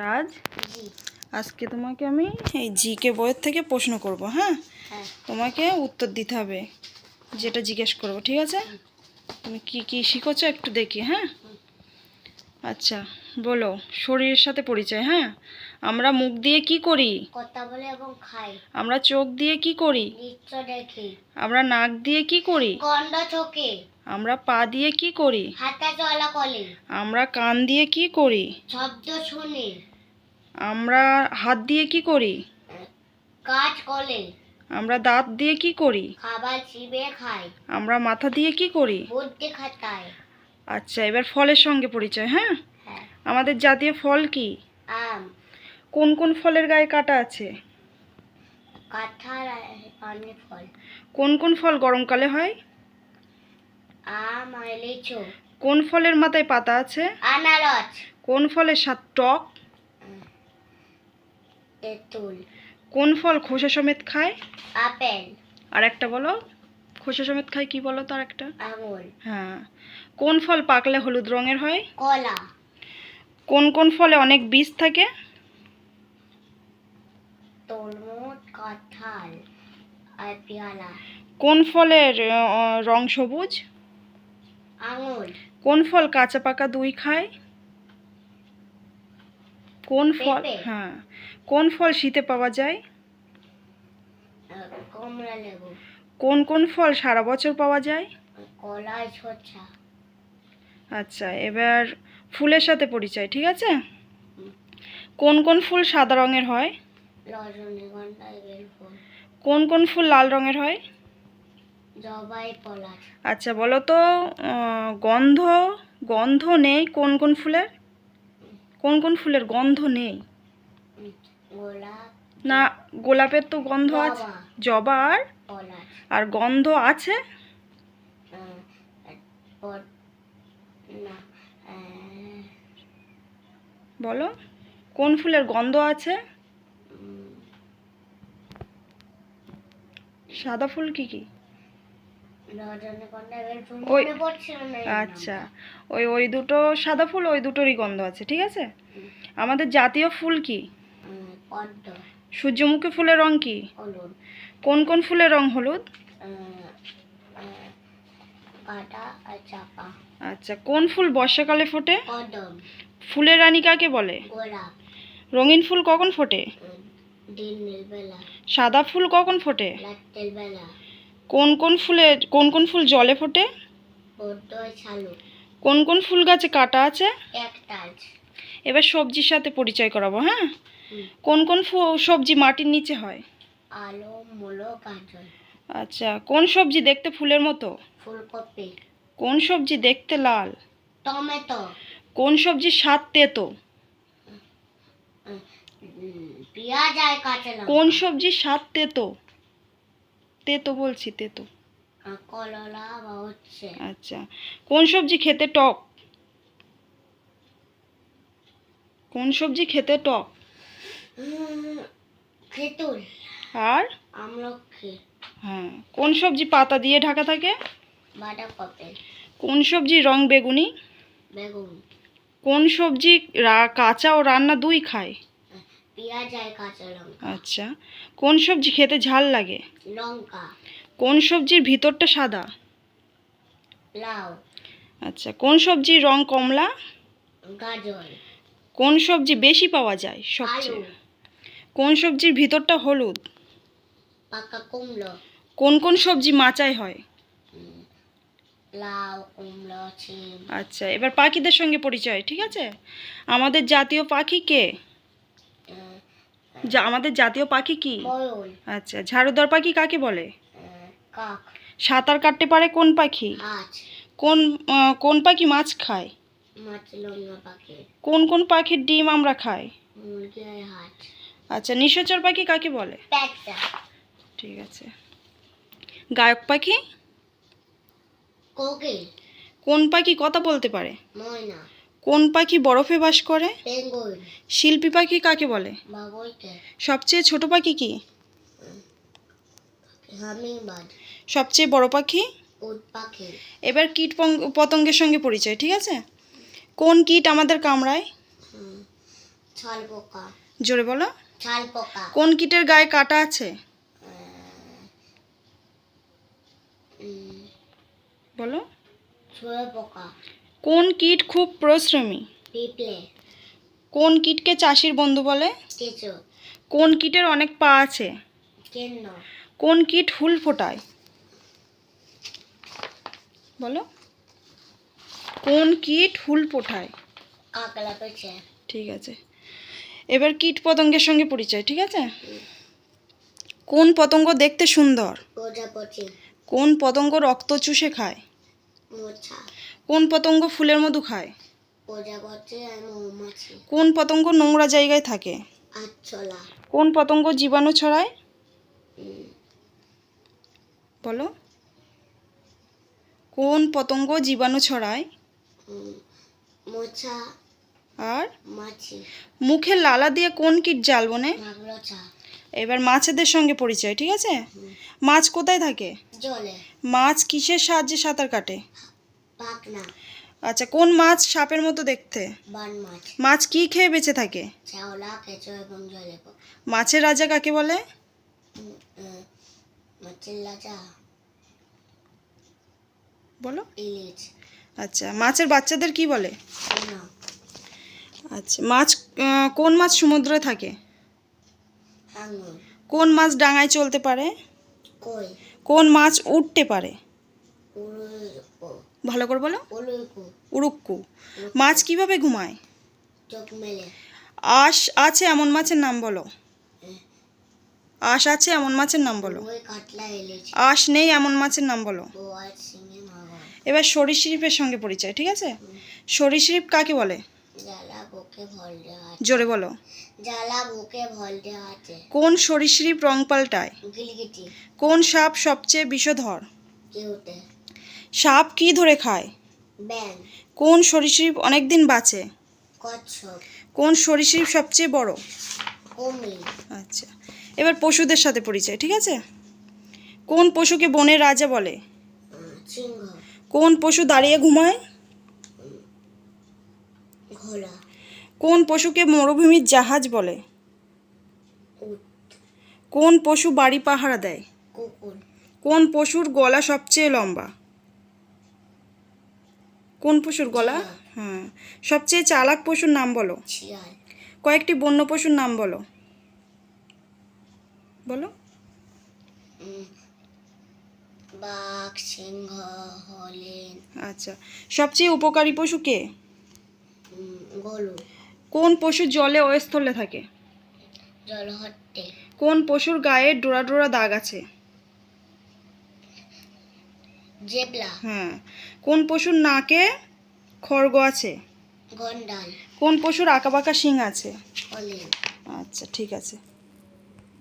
রাজ আজকে তোমাকে আমি এই জিকে বইয়ের থেকে প্রশ্ন করব হ্যাঁ? হ্যাঁ। তোমাকে উত্তর দিতে হবে যেটা জিজ্ঞেস করব ঠিক আছে? তুমি কি কি শিখেছো একটু দেখি হ্যাঁ? আচ্ছা বলো শরীরের সাথে পরিচয় হ্যাঁ? আমরা মুখ দিয়ে কি করি? কথা বলে এবং খাই। আমরা চোখ দিয়ে কি করি? দেখি। আমরা নাক দিয়ে কি করি? গন্ধ চোখে আমরা পা দিয়ে কি করি? হাতা চলা কলে। আমরা কান দিয়ে কি করি? শব্দ শুনে। আমরা হাত দিয়ে কি করি? কাজ কলে আমরা দাঁত দিয়ে কি করি? খাবার চিবে খাই। আমরা মাথা দিয়ে কি করি? বুদ্ধি খাতায় আচ্ছা এবার ফলের সঙ্গে পরিচয় হ্যাঁ? হ্যাঁ। আমাদের জাতীয় ফল কি? আম। কোন কোন ফলের গায়ে কাটা আছে? কাঁঠাল পানি ফল। কোন কোন ফল গরমকালে হয়? আম আর লিচু। কোন ফলের মাথায় পাতা আছে? আনারস। কোন ফলের স্বাদ টক? তেঁতুল কোন ফল খোসা সমেত খায়? আপেল। আর একটা বলো। খোসা সমেত খায় কি বলো তো আর একটা আঙুর। হ্যাঁ। কোন ফল পাকলে হলুদ রঙের হয়? কলা। কোন কোন ফলে অনেক বীজ থাকে? তরমুজ কাঁঠাল আর পেয়ারা। কোন ফলের রং সবুজ? আঙুর। কোন ফল কাঁচা পাকা দুই খায়? কোন ফল হ্যাঁ। কোন ফল শীতে পাওয়া যায়? কমলা লেবু। কোন কোন ফল সারা বছর পাওয়া যায়? কলা আচ্ছা এবার ফুলের সাথে পরিচয় ঠিক আছে? কোন কোন ফুল সাদা রঙের হয়? কোন কোন ফুল লাল রঙের হয়? আচ্ছা বলো তো গন্ধ গন্ধ নেই কোন কোন ফুলের? কোন কোন ফুলের গন্ধ নেই? না গোলাপের তো গন্ধ আছে। জবা। জবা আর আর গন্ধ আছে? বলো কোন ফুলের গন্ধ আছে? সাদা ফুল কি কি? ওই-। আচ্ছা ওই ওই দুটো সাদা ফুল ওই দুটোরই গন্ধ আছে ঠিক আছে? আমাদের জাতীয় ফুল কি? সূর্যমুখী ফুলের রং কি? হলুদ। কোন কোন ফুলের রং হলুদ? আচ্ছা কোন ফুল বর্ষাকালে ফোটে? ফুলের রানী কাকে বলে? রঙিন ফুল কখন ফোটে? সাদা ফুল কখন ফোটে? কোন কোন ফুলের কোন কোন ফুল জলে ফোটে? কোন কোন ফুল গাছে কাটা আছে? এবার সবজির সাথে পরিচয় করাবো হ্যাঁ। কোন কোন সবজি মাটির নিচে হয়? আলু মূলো গাজর। আচ্ছা কোন সবজি দেখতে ফুলের মতো? ফুলকপি। কোন সবজি দেখতে লাল? টমেটো। কোন সবজির স্বাদ তেতো? পেঁয়াজ আর কাঁচা লঙ্কা। কোন সবজির স্বাদ তেতো? তেতো বলছি তেতো। কলরা বা হচ্ছে। আচ্ছা কোন সবজি খেতে টক? কোন সবজি খেতে টক? খেতুল। আর? আমলক্ষী হ্যাঁ। কোন সবজি পাতা দিয়ে ঢাকা থাকে? বাঁধাকপি। কোন সবজির রং বেগুনি? বেগুন। কোন সবজি কাঁচা ও রান্না দুই খায়? পেঁয়াজ আর কাঁচা লঙ্কা। আচ্ছা। কোন সবজি খেতে ঝাল লাগে? লঙ্কা। কোন সবজির ভিতরটা সাদা? লাউ। আচ্ছা। কোন সবজির রং কমলা? গাজর। কোন সবজি বেশি পাওয়া যায় সবচেয়ে? কোন সবজির ভিতরটা হলুদ? পাকা কুমড়ো। কোন কোন সবজি মাচায় হয়? লাউ কুমড়ো ছিম আচ্ছা এবার পাখিদের সঙ্গে পরিচয় ঠিক আছে? আমাদের জাতীয় পাখি কে? যা আমাদের জাতীয় পাখি কি? আচ্ছা ঝাড়ুদার পাখি কাকে বলে? সাঁতার কাটতে পারে কোন পাখি? কোন কোন পাখি মাছ খায়? কোন কোন পাখির ডিম আমরা খাই? আচ্ছা নিশাচর পাখি কাকে বলে? ঠিক আছে। গায়ক পাখি? কোন পাখি কথা বলতে পারে? কোন পাখি বরফে বাস করে? শিল্পী পাখি কাকে বলে? সবচেয়ে ছোট পাখি কি? সবচেয়ে বড় পাখি? এবার কীট পতঙ্গের সঙ্গে পরিচয় ঠিক আছে? কোন কীট আমাদের কামড়ায়? জোরে বলো। ছাল পোকা। কোন কীটের গায়ে কাটা আছে? বলো। পোকা। কোন কীট খুব পরিশ্রমী? পিঁপড়ে। কোন কীটকে চাষির বন্ধু বলে? কেঁচো। কোন কীটের অনেক পা আছে? কেন্ন। কোন কীট হুল ফোটায়? বলো। কোন কীট হুল ফোটায়? ঠিক আছে। এবার কীট পতঙ্গের সঙ্গে পরিচয় ঠিক আছে? কোন পতঙ্গ দেখতে সুন্দর? কোন পতঙ্গ রক্ত চুষে খায়? কোন পতঙ্গ ফুলের মধু খায়? কোন পতঙ্গ নোংরা জায়গায় থাকে? কোন পতঙ্গ জীবাণু ছড়ায়? বলো। কোন পতঙ্গ জীবাণু ছড়ায়? আর মুখে লালা দিয়ে কোন কীট জাল বনে এবার মাছেদের সঙ্গে পরিচয় ঠিক আছে? মাছ কোথায় থাকে? মাছ কিসের সাহায্যে সাঁতার কাটে? আচ্ছা কোন মাছ সাপের মতো দেখতে? মাছ। কি খেয়ে বেঁচে থাকে? মাছের রাজা কাকে বলে? বলো। আচ্ছা মাছের বাচ্চাদের কি বলে? আচ্ছা মাছ কোন মাছ সমুদ্রে থাকে? কোন মাছ ডাঙায় চলতে পারে? কোন মাছ উঠতে পারে? ভালো করে বলো। উড়ুক্কু মাছ কীভাবে ঘুমায়? আশ আছে এমন মাছের নাম বলো। আশ আছে এমন মাছের নাম বলো। আশ নেই এমন মাছের নাম বলো। এবার সরীসৃপের সঙ্গে পরিচয় ঠিক আছে? সরীসৃপ কাকে বলে? জোরে বলো। কোন সরীসৃপ রং পাল্টায়? কোন সাপ সবচেয়ে বিষধর? সাপ কি ধরে খায়? কোন সরীসৃপ অনেক দিন বাঁচে কোন সরীসৃপ সবচেয়ে বড়? আচ্ছা এবার পশুদের সাথে পরিচয় ঠিক আছে? কোন পশুকে বনের রাজা বলে? কোন পশু দাঁড়িয়ে ঘুমায়? ঘোড়া কোন পশুকে মরুভূমির জাহাজ বলে? কোন পশু বাড়ি পাহারা দেয়? কুকুর। কোন পশুর গলা সবচেয়ে লম্বা? কোন পশুর গলা? হ্যাঁ। সবচেয়ে চালাক পশুর নাম বলো। শিয়াল। কয়েকটি বন্য পশুর নাম বলো। বলো। বাঘ সিংহ হলেন। আচ্ছা। সবচেয়ে উপকারী পশু কে? কোন পশু জলে ও স্থলে থাকে? জলহট্টে। কোন পশুর গায়ে ডোরা ডোরা দাগ আছে? জেবলা। হ্যাঁ। কোন পশুর নাকে খড়গ আছে? গন্ডাল। কোন পশুর আঁকা বাঁকা শিং আছে? আচ্ছা ঠিক আছে।